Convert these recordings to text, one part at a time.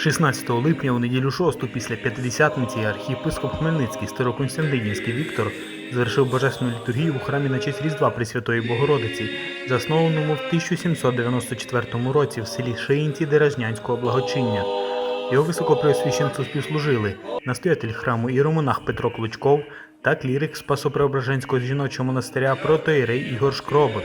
16 липня у неділю 6 після П'ятидесятниці архієпископ Хмельницький Староконстантинівський Віктор завершив божественну літургію у храмі на честь Різдва Пресвятої Богородиці, заснованому в 1794 році в селі Шиїнці Деражнянського благочиння. Його високопреосвященцю співслужили настоятель храму іеромонах Петро Клучков та клірик Спасопреображенського жіночого монастиря протоїрей Ігор Шкробот.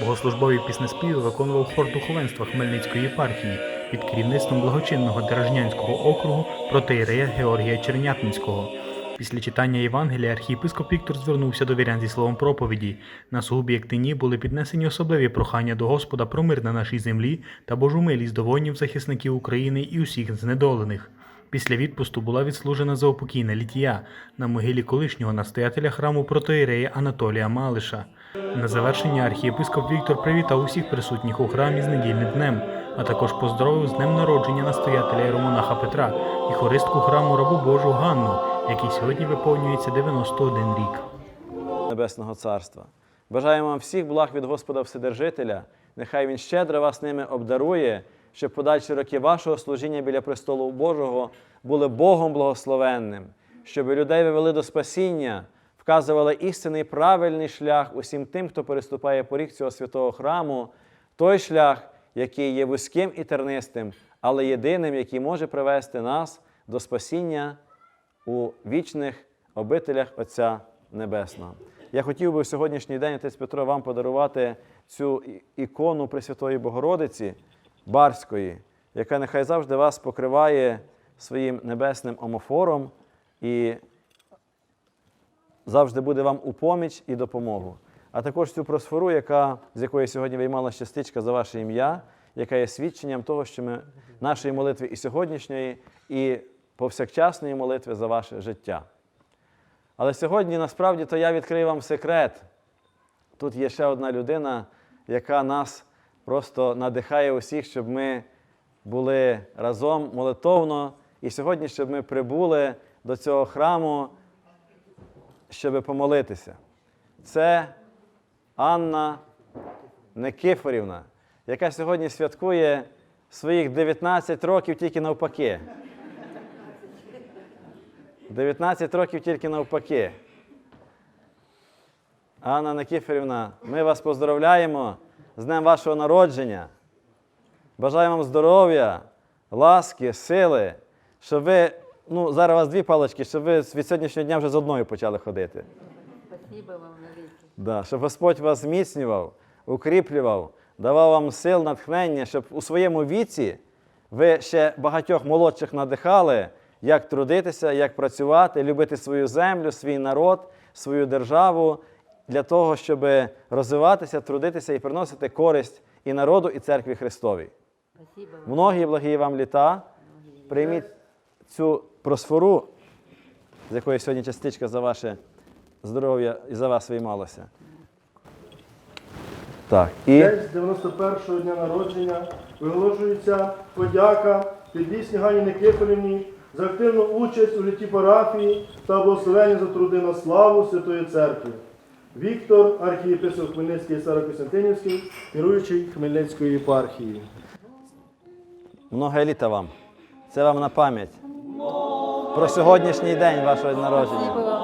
Богослужбові піснеспіви виконував хор духовенства Хмельницької єпархії під керівництвом благочинного Деражнянського округу протоїрея Георгія Чернятинського. Після читання Євангелія архієпископ Віктор звернувся до вірян зі словом проповіді. На сугубі Ектині були піднесені особливі прохання до Господа про мир на нашій землі та Божу милість до воїнів захисників України і усіх знедолених. Після відпусту була відслужена заупокійна літія на могилі колишнього настоятеля храму протоїрея Анатолія Малиша. На завершення архієпископ Віктор привітав усіх присутніх у храмі з недільним днем, а також поздоровив з днем народження настоятеля Єромонаха Петра і хористку храму рабу Божу Ганну, якій сьогодні виповнюється 91 рік. Небесного Царства. Бажаємо вам всіх благ від Господа Вседержителя. Нехай Він щедро вас ними обдарує, щоб подальші роки вашого служіння біля престолу Божого були Богом благословенним, щоб людей вивели до спасіння, вказували істинний правильний шлях усім тим, хто переступає поріг цього святого храму, той шлях, який є вузьким і тернистим, але єдиним, який може привести нас до спасіння у вічних обителях Отця Небесного. Я хотів би в сьогоднішній день, отець Петро, вам подарувати цю ікону Пресвятої Богородиці Барської, яка нехай завжди вас покриває своїм небесним омофором і завжди буде вам у поміч і допомогу. А також цю просфору, яка, з якої сьогодні виймала частичка за ваше ім'я, яка є свідченням того, що ми нашої молитви і сьогоднішньої, і повсякчасної молитви за ваше життя. Але сьогодні насправді то я відкрию вам секрет. Тут є ще одна людина, яка нас просто надихає усіх, щоб ми були разом молитовно. І сьогодні, щоб ми прибули до цього храму, щоб помолитися. Це Анна Никифорівна, яка сьогодні святкує своїх 19 років тільки навпаки. 19 років тільки навпаки. Анна Никифорівна, ми вас поздравляємо з днем вашого народження. Бажаємо вам здоров'я, ласки, сили, щоб ви, ну, зараз у вас дві палички, щоб ви від сьогоднішнього дня вже з одною почали ходити. Спасибо вам. Да, щоб Господь вас зміцнював, укріплював, давав вам сил, натхнення, щоб у своєму віці ви ще багатьох молодших надихали, як трудитися, як працювати, любити свою землю, свій народ, свою державу, для того, щоб розвиватися, трудитися і приносити користь і народу, і церкві Христовій. Многі благі вам літа. Прийміть цю просфору, з якої сьогодні частичка за ваше здоров'я і за вас виймалася. Так, і День з 91-го дня народження виголошується подяка підлісній Гані Никифорівні за активну участь у житті парафії та благословення за труди на славу Святої Церкви. Віктор, архієпископ Хмельницький і Старокостянтинівський, керуючий Хмельницької єпархії. много літа вам. Це вам на пам'ять. Про сьогоднішній день вашого народження.